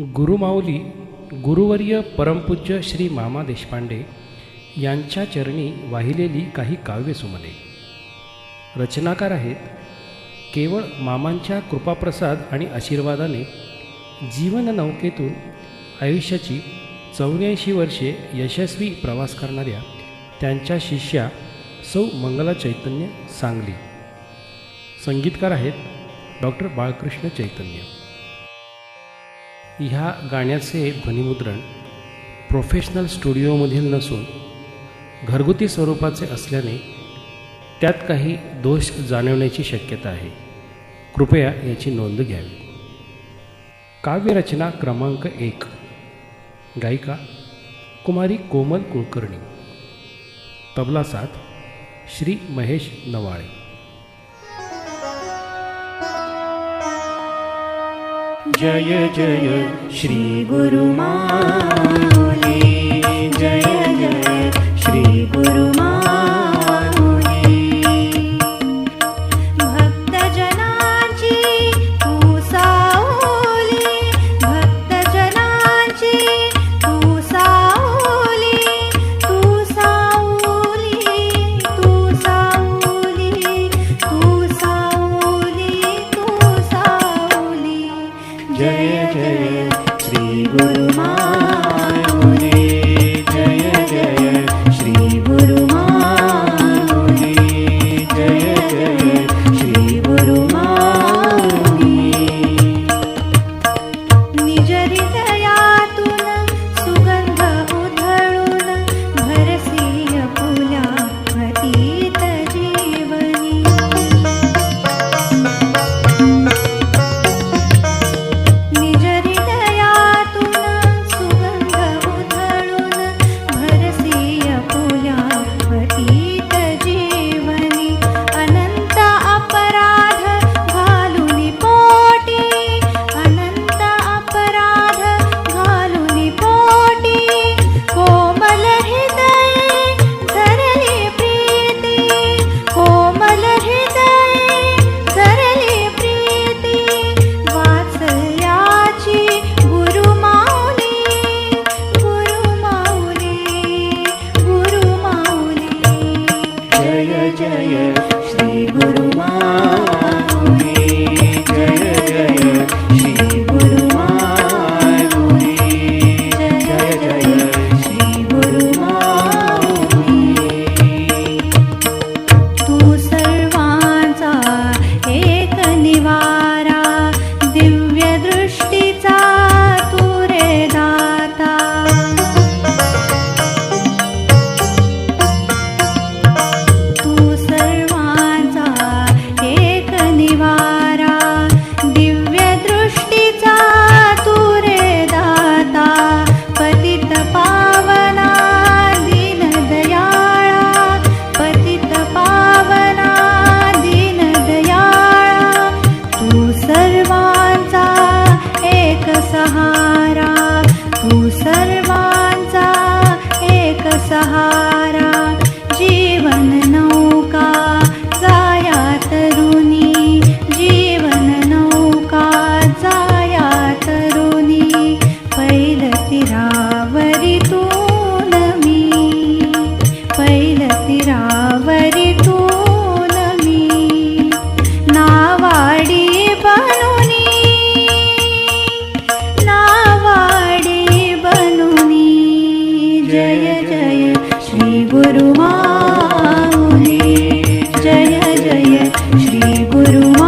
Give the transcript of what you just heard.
गुरुमाऊली गुरुवर्य परमपूज्य श्री मामा देशपांडे यांच्या चरणी वाहिलेली काही काव्य सुमने. रचनाकार आहेत केवळ मामांच्या कृपाप्रसाद आणि आशीर्वादाने जीवन नौकेतून आयुष्याची चौऱ्याऐंशी वर्षे यशस्वी प्रवास करणाऱ्या त्यांच्या शिष्या सौ मंगला चैतन्य सांगली. संगीतकार आहेत डॉक्टर बाळकृष्ण चैतन्य. ह्या गाण्याचे ध्वनिमुद्रण प्रोफेशनल स्टुडिओमधील नसून घरगुती स्वरूपाचे असल्याने त्यात काही दोष जाणवण्याची शक्यता आहे. कृपया याची नोंद घ्यावी. काव्यरचना क्रमांक एक. गायिका कुमारी कोमल कुलकर्णी. तबला साथ श्री महेश नवाळे. जय जय श्री गुरुमाऊली जय जय जय श्री गुरुमाऊली जय जय गुरु